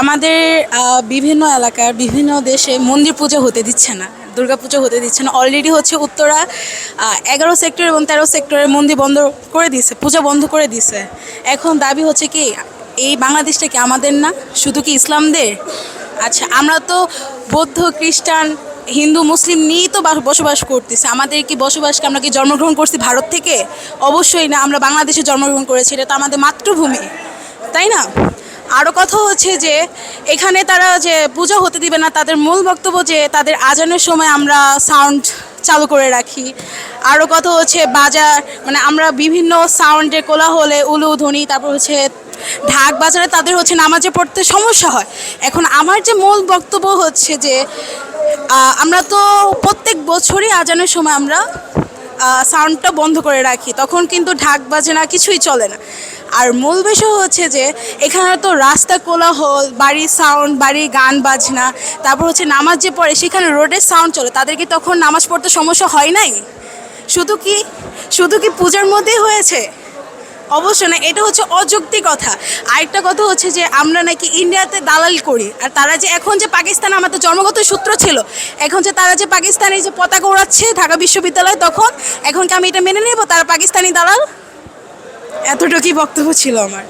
আমাদের বিভিন্ন এলাকার বিভিন্ন দেশে মন্দির পুজো হতে দিচ্ছে না, দুর্গা পুজো হতে দিচ্ছে না। অলরেডি হচ্ছে উত্তরা এগারো সেক্টর এবং তেরো সেক্টরের মন্দির বন্ধ করে দিয়েছে পূজা বন্ধ করে দিয়েছে এখন দাবি হচ্ছে কি, এই বাংলাদেশটা কি আমাদের না? শুধু কি ইসলামদের? আচ্ছা আমরা তো বৌদ্ধ, খ্রিস্টান, হিন্দু, মুসলিম নিয়েই তো বসবাস করতেছি। আমাদের কি বসবাসকে আমরা কি জন্মগ্রহণ করছি ভারত থেকে? অবশ্যই না, আমরা বাংলাদেশে জন্মগ্রহণ করেছি, এটা তো আমাদের মাতৃভূমি, তাই না? আরও কথা হচ্ছে যে এখানে তারা যে পূজা হতে দিবে না, তাদের মূল বক্তব্য যে তাদের আজানের সময় আমরা সাউন্ড চালু করে রাখি। আরও কথা হচ্ছে বাজার মানে আমরা বিভিন্ন সাউন্ডে কোলাহলে, উলু, ধ্বনি, তারপর হচ্ছে ঢাক বাজারে তাদের হচ্ছে নামাজে পড়তে সমস্যা হয়। এখন আমার যে মূল বক্তব্য হচ্ছে যে আমরা তো প্রত্যেক বছরই আজানের সময় আমরা সাউন্ডটা বন্ধ করে রাখি, তখন কিন্তু ঢাক বাজে না কিছুই চলে না। আর মূল বিষয় হচ্ছে যে এখানে তো রাস্তা কোলাহল, বাড়ির সাউন্ড বাড়ির গান, বাজনা, তারপর হচ্ছে নামাজ যে পড়ে সেখানে রোডের সাউন্ড চলে। তাদের কি তখন নামাজ পড়তে সমস্যা হয় নাই? শুধু কি শুধু কি পূজার মধ্যেই হয়েছে? অবশ্যই না, এটা হচ্ছে অযুক্তি কথা। আরেকটা কথা হচ্ছে যে আমরা নাকি ইন্ডিয়াতে দালাল করি, আর তারা যে এখন যে পাকিস্তান আমাদের জন্মগত সূত্র ছিল, এখন যে তারা যে পাকিস্তানি যে পতাকা ওড়াচ্ছে ঢাকা বিশ্ববিদ্যালয় তখন, এখন কি আমি এটা মেনে নেব তারা পাকিস্তানি দালাল? এতটুকুই বক্তব্য ছিল আমার।